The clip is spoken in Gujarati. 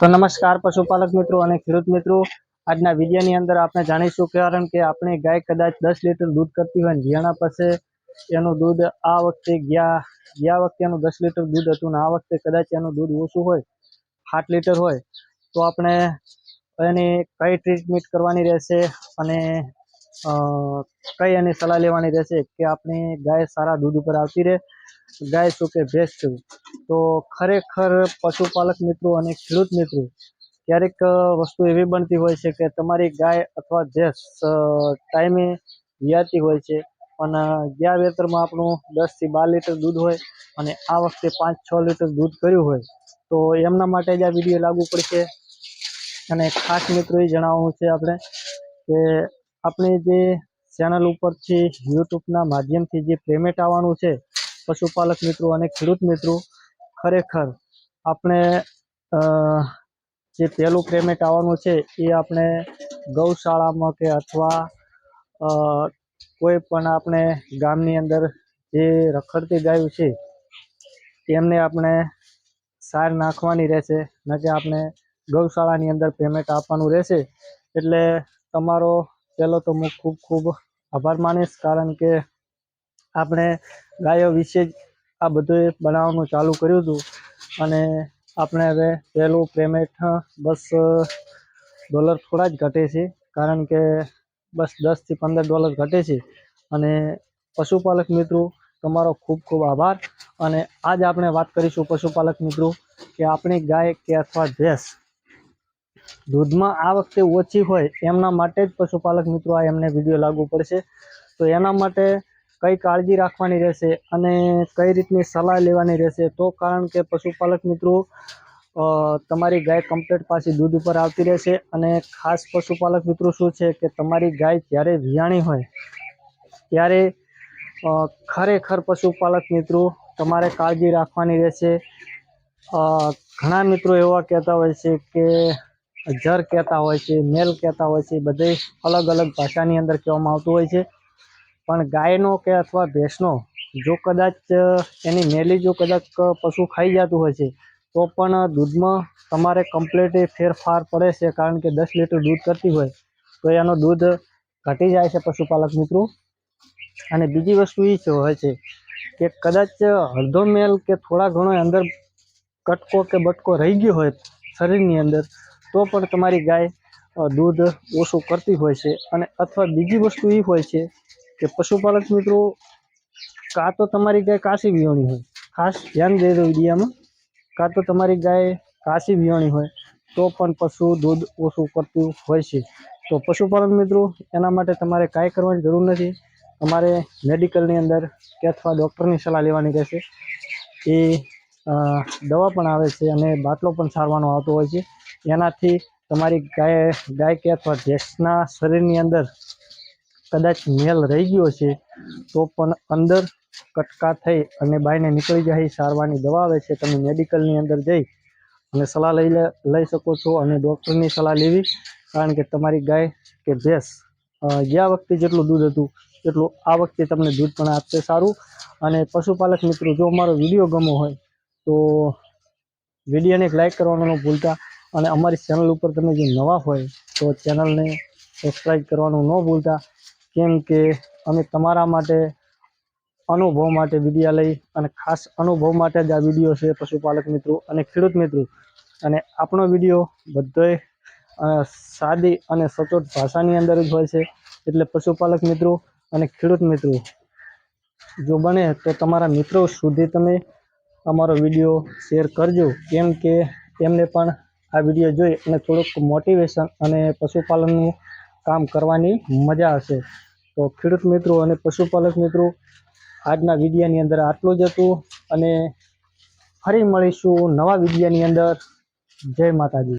તો નમસ્કાર પશુપાલક મિત્રો અને ખેડૂત મિત્રો. આજના વિડીયોની અંદર આપણે જાણીશું કારણ કે આપણી ગાય કદાચ દસ લીટર દૂધ કરતી હોય ને પાસે એનું દૂધ આ વખતે ગયા ગયા વખતે એનું દસ લીટર દૂધ હતું ને આ વખતે કદાચ એનું દૂધ ઓછું હોય સાત લીટર હોય, તો આપણે એની કઈ ટ્રીટમેન્ટ કરવાની રહેશે અને કઈ એની સલાહ લેવાની રહેશે કે આપણી ગાય સારા દૂધ ઉપર આવતી રહે, ગાય શું કે ભેંસ શું તો ખરેખર પશુપાલક મિત્રો અને ખેડૂત મિત્રો, ક્યારેક વસ્તુ એવી બનતી હોય છે કે તમારી ગાય અથવા ભેંસ ટાઈમે વ્યાતી હોય છે અને ગયા વેતરમાં આપણું દસથી બાર લીટર દૂધ હોય અને આ વખતે પાંચ છ લીટર દૂધ કર્યું હોય, તો એમના માટે જ આ વીડિયો લાગુ પડશે. અને ખાસ મિત્રો એ જણાવવાનું છે આપણે કે આપણે જે ચેનલ ઉપરથી યુટ્યુબના માધ્યમથી જે પેમેન્ટ આવવાનું છે, પશુપાલક મિત્રો અને ખેડૂત મિત્રો, ખરેખર આપણે જે પહેલું પેમેન્ટ આવવાનું છે, એ આપણે ગૌશાળામાં કે અથવા કોઈ પણ આપણે ગામની અંદર જે રખડતી ગાયું છે, તેમને આપણે સાર નાખવાની રહેશે, ન કે આપણે ગૌશાળાની અંદર પેમેન્ટ આપવાનું રહેશે. એટલે તમારો પહેલો તો હું ખૂબ ખૂબ આભાર માનીશ કારણ કે આપણે ગાયો વિશે જ આ બધું બનાવવાનું ચાલુ કર્યું હતું. અને આપણે હવે પહેલું પેમેન્ટ બસ ડોલર થોડા જ ઘટે છે. કારણ કે બસ દસથી પંદર ડોલર ઘટે છે. અને પશુપાલક મિત્રો, તમારો ખૂબ ખૂબ આભાર. અને આજ આપણે વાત કરીશું પશુપાલક મિત્રો કે આપણી ગાય કે અથવા ભેંસ દૂધમાં આ વખતે ઓછી હોય એમના માટે જ પશુપાલક મિત્રો આ એમને વીડિયો લાગુ પડશે. તો એના માટે કઈ કાળજી રાખવાની રહેશે અને કઈ રીતની સલાહ લેવાની રહેશે તો કારણ કે પશુપાલક મિત્રો તમારી ગાય કમ્પ્લીટ પાછી દૂધ ઉપર આવતી રહેશે અને ખાસ પશુપાલક મિત્રો શું છે કે તમારી ગાય જ્યારે વિયાણી હોય ત્યારે ખરેખર પશુપાલક મિત્રો તમારે કાળજી રાખવાની રહેશે. ઘણા મિત્રો એવા કહેતા હોય છે કે જર કહેતા હોય છે, મેલ કહેતા હોય છે, બધે અલગ અલગ ભાષાની અંદર કહેવામાં આવતું હોય છે. પણ ગાયનો કે અથવા ભેંસનો જો કદાચ એની મેલી જો કદાચ પશુ ખાઈ જતું હોય છે, તો પણ દૂધમાં તમારે કમ્પ્લીટ ફેરફાર પડે છે, કારણ કે દસ લીટર દૂધ કરતી હોય, તો એનું દૂધ ઘટી જાય છે પશુપાલક મિત્રો. અને બીજી વસ્તુ એ હોય છે કે કદાચ અડધો મેલ કે થોડા ઘણો અંદર કટકો કે બટકો રહી ગયો હોય શરીરની અંદર તો પણ તમારી ગાય દૂધ ઓછું કરતી હોય છે. અને અથવા બીજી વસ્તુ એ હોય છે કે પશુપાલક મિત્રો, કાં તો તમારી ગાય કાશી વિહોણી હોય. ખાસ ધ્યાન દેજો વિડીયામાં. કાં તો તમારી ગાય કાશી વિહોણી હોય, તો પણ પશુ દૂધ ઓછું કરતું હોય છે. તો પશુપાલન મિત્રો, એના માટે તમારે કાંઈ કરવાની જરૂર નથી. તમારે મેડિકલની અંદર કે અથવા ડૉક્ટરની સલાહ લેવાની રહેશે. એ દવા પણ આવે છે અને બાટલો પણ સારવાનો આવતો હોય છે. એનાથી તમારી ગાય ગાય કે અથવા ભેંસના શરીરની અંદર કદાચ મેલ રહી ગયો છે, તો પણ અંદર કટકા થઈ અને બાયને નીકળી જાય સારવાની દવા આવે છે. તમે મેડિકલની અંદર જઈ અને સલાહ લઈ લઈ શકો છો અને ડૉક્ટરની સલાહ લેવી. કારણ કે તમારી ગાય કે ભેંસ ગયા વખતે જેટલું દૂધ હતું, એટલું આ વખતે તમને દૂધ પણ આપશે સારું. અને પશુપાલક મિત્રો, જો અમારો વીડિયો ગમો હોય તો વિડીયોને એક લાઇક કરવાનું ન ભૂલતા અને અમારી ચેનલ ઉપર તમે જો નવા હોય તો ચેનલને સબસ્ક્રાઈબ કરવાનું ન ભૂલતા. કેમ કે અમે તમારા માટે અનુભવ માટે વિડીયા લઈ અને ખાસ અનુભવ માટે જ આ વીડિયો છે પશુપાલક મિત્રો અને ખેડૂત મિત્રો. અને આપણો વીડિયો બધોય સાદી અને સચોટ ભાષાની અંદર જ હોય છે. એટલે પશુપાલક મિત્રો અને ખેડૂત મિત્રો, જો બને તો તમારા મિત્રો સુધી તમે અમારો વીડિયો શેર કરજો. કેમ કે એમને પણ આ વીડિયો જોઈ અને થોડુંક મોટિવેશન અને પશુપાલનનું કામ કરવાની મજા હશે. તો ખેડૂત મિત્રો અને પશુપાલક મિત્રો, આજના વિડીયાની અંદર આટલું જ હતું અને ફરી મળીશું નવા વિડીયાની અંદર. જય માતાજી.